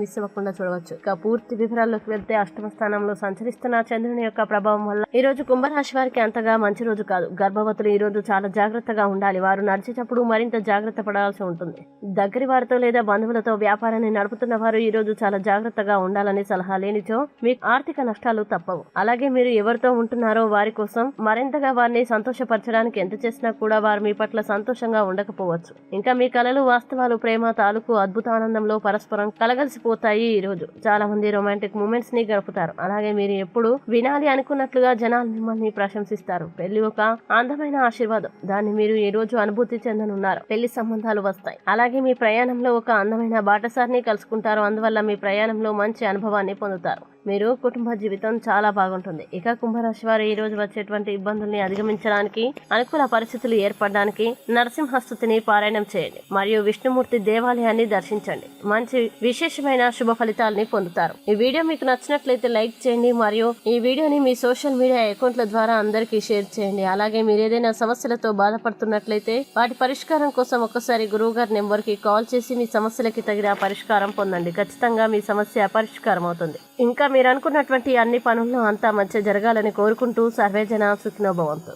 Miss అవ్వకుండా చూడవచ్చు. ఇక పూర్తి వివరాల్లోకి వెళ్తే అష్టమ స్థానంలో సంచరిస్తున్న చంద్రుని యొక్క ప్రభావం వల్ల ఈ రోజు కుంభరాశి వారికి అంతగా మంచి రోజు కాదు. గర్భవతులు ఈ రోజు చాలా జాగ్రత్తగా ఉండాలి. వారు నడిచేటప్పుడు మరింత జాగ్రత్త పడాల్సి ఉంటుంది. దగ్గరి వారితో లేదా బంధువులతో వ్యాపారాన్ని నడుపుతున్న వారు ఈ రోజు చాలా జాగ్రత్తగా ఉండాలని సలహా లేనిచో మీకు ఆర్థిక నష్టాలు తప్పవు. అలాగే మీరు ఎవరితో ఉంటున్నారో వారి కోసం మరింతగా వారిని సంతోషపరచడానికి ఎంత చేసినా కూడా వారు మీ పట్ల సంతోషంగా ఉండకపోవచ్చు. ఇంకా మీ కళలు వాస్తవాలు ప్రేమ తాలూకు అద్భుతానందంలో పరస్పరం కలగలిసి ఈ రోజు. చాలా మంది రొమాంటిక్ మూమెంట్స్ని గడుపుతారు. అలాగే మీరు ఎప్పుడు వినాలి అనుకున్నట్లుగా జనాలు మిమ్మల్ని ప్రశంసిస్తారు. పెళ్ళి ఒక అందమైన ఆశీర్వాదం. దాన్ని మీరు ఈ రోజు అనుభూతి చెందనున్నారు. పెళ్ళి సంబంధాలు వస్తాయి. అలాగే మీ ప్రయాణంలో ఒక అందమైన బాటసారిని కలుసుకుంటారు. అందువల్ల మీ ప్రయాణంలో మంచి అనుభవాన్ని పొందుతారు. మీరు కుటుంబ జీవితం చాలా బాగుంటుంది. ఇక కుంభరాశి వారు ఈ రోజు వచ్చేటువంటి ఇబ్బందుల్ని అధిగమించడానికి అనుకూల పరిస్థితులు ఏర్పడడానికి నరసింహస్తుతిని పారాయణం చేయండి. మరియు విష్ణుమూర్తి దేవాలయాన్ని దర్శించండి. మంచి విశేషమైన శుభ ఫలితాలని పొందుతారు. ఈ వీడియో మీకు నచ్చినట్లయితే లైక్ చేయండి. మరియు ఈ వీడియోని మీ సోషల్ మీడియా అకౌంట్ల ద్వారా అందరికీ షేర్ చేయండి. అలాగే మీరు ఏదైనా సమస్యలతో బాధపడుతున్నట్లయితే వాటి పరిష్కారం కోసం ఒక్కసారి గురువు గారి కాల్ చేసి మీ సమస్యలకి తగిన పరిష్కారం పొందండి. ఖచ్చితంగా మీ సమస్య పరిష్కారం అవుతుంది ఇంకా మీరు అనుకున్నటువంటి అన్ని పనుల్లో అంతా మంచి జరగాలని కోరుకుంటూ సర్వేజన సుఖినోభవంతు.